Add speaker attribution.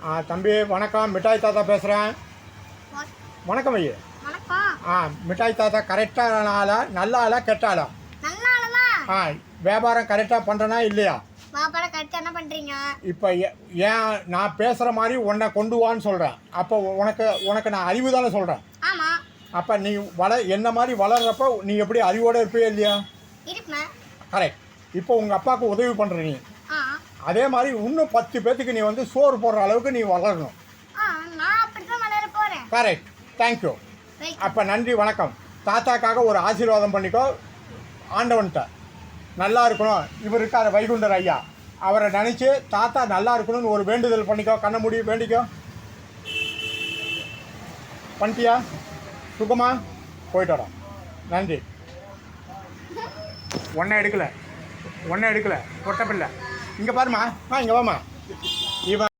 Speaker 1: ஆ தம்பி வணக்கம். மிட்டாய் தாத்தா பேசுகிறேன் வணக்கம் ஐயா. ஆ மிட்டாய் தாத்தா கரெக்டான ஆளா நல்ல ஆளா கெட்ட ஆளா? ஆ வியாபாரம் கரெக்டாக பண்ணுறனா இல்லையா?
Speaker 2: மாப்பிள்ளை கரெக்டாக என்ன பண்றீங்க?
Speaker 1: இப்போ ஏன் நான் பேசுகிற மாதிரி உன்னை கொண்டு வான்னு சொல்கிறேன் அப்போ உனக்கு உனக்கு நான் அறிவு தானே சொல்கிறேன்
Speaker 2: ஆமா.
Speaker 1: அப்போ நீ வள என்ன மாதிரி வளர்றப்போ நீ எப்படி அறிவோடு இருப்பியே இல்லையா?
Speaker 2: இருப்பேன்.
Speaker 1: கரெக்ட் இப்போ உங்கள் அப்பாவுக்கு உதவி பண்ணுற நீ.
Speaker 2: ஆ
Speaker 1: அதே மாதிரி இன்னும் பத்து பேர்த்துக்கு நீ வந்து சோறு போடுற அளவுக்கு நீ வளரணும். Correct thank you. அப்போ நன்றி வணக்கம். தாத்தாக்காக ஒரு ஆசீர்வாதம் பண்ணிக்கோ. ஆண்டவன்கிட்ட நல்லா இருக்கணும். இவர் இருக்கார் வைகுண்டர் ஐயா. அவரை நினச்சி தாத்தா நல்லா இருக்கணும்னு ஒரு வேண்டுதல் பண்ணிக்கோ. கண்ண மூடி வேண்டிக்கோ. பண்ணிட்டியா? சுகமா? போயிட்டு வரோம். நன்றி. ஒன்றை எடுக்கல. ஒன்றை எடுக்கல. பொட்டப்பில்லை இங்கே பாருமா ஆ இங்கே வாமா இவன்